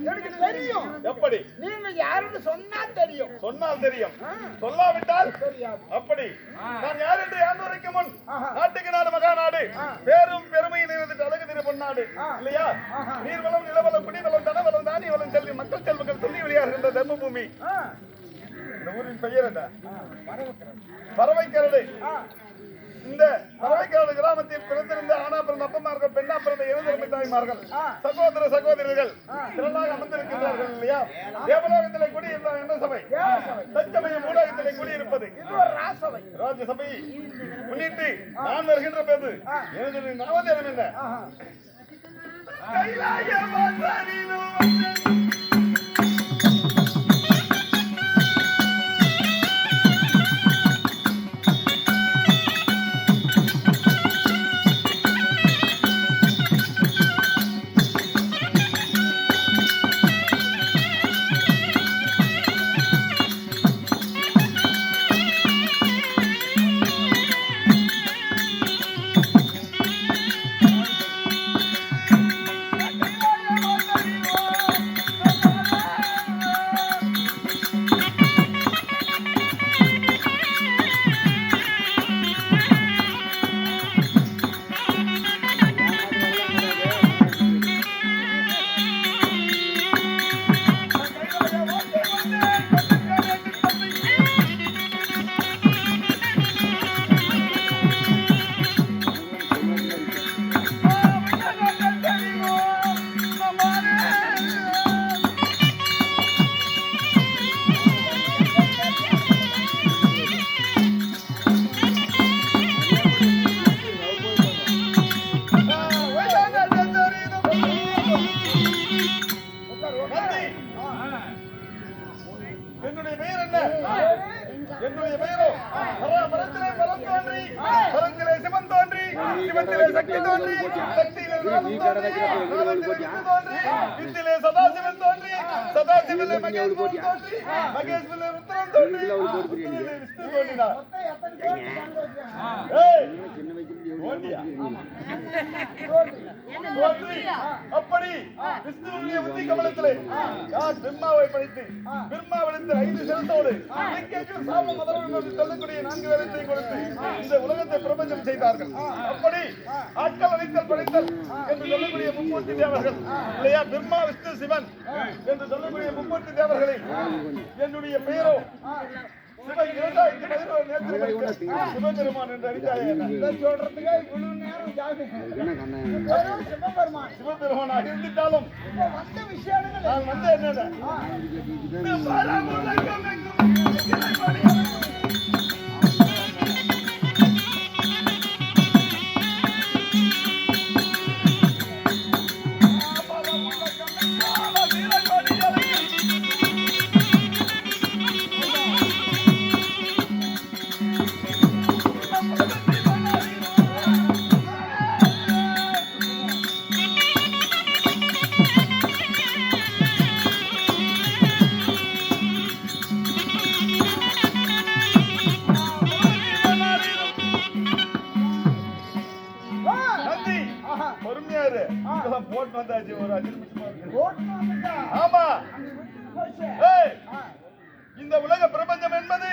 எனக்கு தெரியும். எப்படி? நீங்க யாருன்னு சொன்னா தெரியும். சொன்னால் தெரியும். சொல்லாவிட்டால் தெரியாது. அப்படி. நான் யார் என்று யாண்டுரைக்கு முன் ஆஹா. நாட்டுக்கு நாடு மகாநாடு. பேரும் பெருமையை நிறைவேற்றிட்டு அழகு திரு பொன்னாடு. இல்லையா? ஆஹா. நீர்வளம் நிலவளம் குடிவளம் தனவளம் தானிய வளம் செல்வி மக்கள் செல்வங்கள் சொல்லி வெளியாகின்ற தர்மபூமி. இந்த ஊரின் பெயர் என்ன. பறவைக்கரடு. இந்த பறவைக்கரடு கிராமத்தில் பிறந்திருந்த ஆனா பிறந்த அப்பமார்கள் பெண்ணா பிறந்த இளந்தரமை தாய்மார்கள். சகோதர சகோதரிகள். திரளாக அமர்ந்திருக்கின்றார்கள் இல்லையா தேவலோகத்திலே குடியிருந்த என்ன சபை தேவசபை. தச்சமயம் ஊடகத்திலே குடியிருப்பது ராசவை ராஜ்யசபை முன்னிட்டு நான் வருகின்ற போது ஆ. எனது நாமதேவன் என்ன. கைலாய என்னுடைய பெயரோ பரத்திலே பலம் தோன்றி பரத்திலே சிவன் தோன்றி சிவத்திலே சக்தி தோன்றி சக்தியிலே நாதம் தோன்றி தோன்றி வித்திலே சதாசிவன் தோன்றி சதாசிவத்திலே மகேஸ்வரன் தோன்றி மகேஸ்வரிலே ருத்ரன் தோன்றி ருத்ரனிலே விஷ்ணு தோன்றினார். மொத்தம் எத்தனை பேர் தோன்றி அப்படி விஷ்ணுவுடைய உத்தி கமலத்திலே யார் பிரம்மாவை படைத்து பிரம்மாவிடத்தில் ஐந்து சிறந்தோடு லிங்கேஸ்வர் சாம என்று சொல்லக்கூடிய நான்கு வேதத்தை கொடுத்து இந்த உலகத்தை பிரபஞ்சம் செய்தார்கள். அப்படி ஆட்கள் அழைத்தல் படைத்தல் என்று சொல்லக்கூடிய மும்மூர்த்தி தேவர்கள். இல்லையா? பிரம்மா விஷ்ணு சிவன் என்று சொல்லக்கூடிய மும்மூர்த்தி தேவர்களை என்னுடைய பெயரோ சிவபெருமான் என்று? இதை சொல்றதுக்கே இவ்வளவு நேரம் சிவபெருமான். சிவபெருமானாக இருந்துட்டாலும் இப்ப வந்த விஷயங்கள் நான் வந்து என்னென்ன இரு இதெல்லாம் போட்டு வந்தாச்சு ஒரு அஞ்சு நிமிஷமா. ஆமா. இந்த உலக பிரபஞ்சம் என்பது.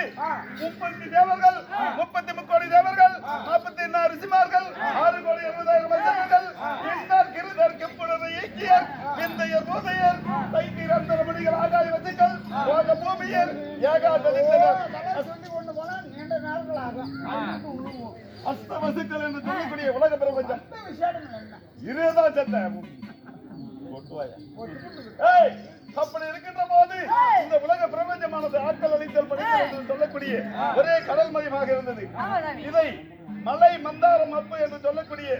முப்பத்தி தேவர்கள் முப்பத்தி முக்கோடி தேவர்கள் நாற்பத்தி நாலு ரிஷிமார்கள் ஆறு கோடி எழுபதாயிரம் மனிதர்கள் எண்ணார் கிருதர் கெப்புடர் இயக்கியர் விந்தையர் போதையர் தைத்தீர் அந்தரமணிகள் ஆகாய வசிகள் போக பூமியர் ஏகா தலித்தனர் என்று சொல்லக்கூடிய உலக பிரபஞ்சம் வந்த விஷயங்கள் என்ன? இருதான் சத்த ஏய் அப்படி இருக்கின்ற போது இந்த உலக பிரபஞ்சமானது ஆட்கள் அளித்தல் படித்தல் என்று சொல்லக்கூடிய ஒரே கடல் மயமாக இருந்தது இதை மலை மந்தாரம் அப்பு என்று சொல்லக்கூடிய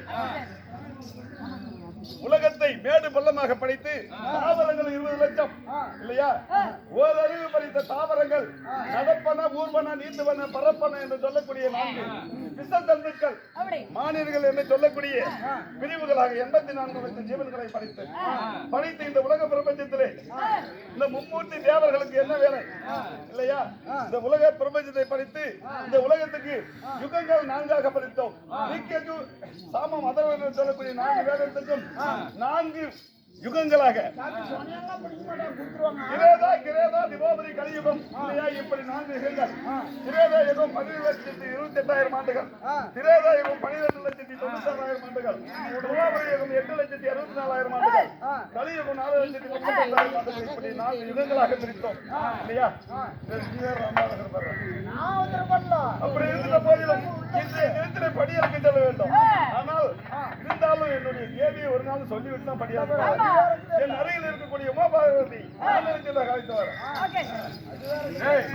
உலகத்தை மேடு பள்ளமாக படைத்து தாவரங்கள் இருபது லட்சம் இல்லையா? ஓரறிவு படித்த தாவரங்கள் நடப்பன ஊர்வன நீந்துவன பரப்பன என்று சொல்லக்கூடிய நான்கு விசத்தந்துக்கள் மானியர்கள் என்று சொல்லக்கூடிய பிரிவுகளாக எண்பத்தி நான்கு லட்சம் ஜீவன்களை படைத்து படைத்து இந்த உலக பிரபஞ்சத்திலே. இந்த மும்மூர்த்தி தேவர்களுக்கு என்ன வேலை? இல்லையா? இந்த உலக பிரபஞ்சத்தை படித்து இந்த உலகத்துக்கு யுகங்கள் நான்காக படித்தோம் நீக்கேஜு சாமம் அதர்வன் என்று சொல்லக்கூடிய நான்கு வேதத்துக்கும் நான்கு யுகங்களாக. கிரேதா கிரேதா திவோபதி கலியுகம். இல்லையா? இப்படி நான்கு யுகங்கள். கிரேதா யுகம் பதினேழு லட்சத்தி இருபத்தி எட்டாயிரம் ஆண்டுகள். கிரேதா யுகம் பனிரெண்டு லட்சத்தி ஆண்டுகள். துவாபரி யுகம் எட்டு லட்சத்தி அறுபத்தி நாலாயிரம் ஆண்டுகள். கலியுகம் நாலு லட்சத்தி தொண்ணூத்தி எட்டாயிரம் ஆண்டுகள். இப்படி நான்கு யுகங்களாக பிரித்தோம். இல்லையா? அப்படி இருந்த போதிலும் இன்றைய படியலுக்கு செல்ல வேண்டும். ஆனால் என்னுடைய கேள்வியை ஒரு நாள் சொல்லிவிட்டு தான் படியால் என் அருகில் இருக்கக்கூடிய உமாபாரதி கலைத்து வர ஓகே ஏய்,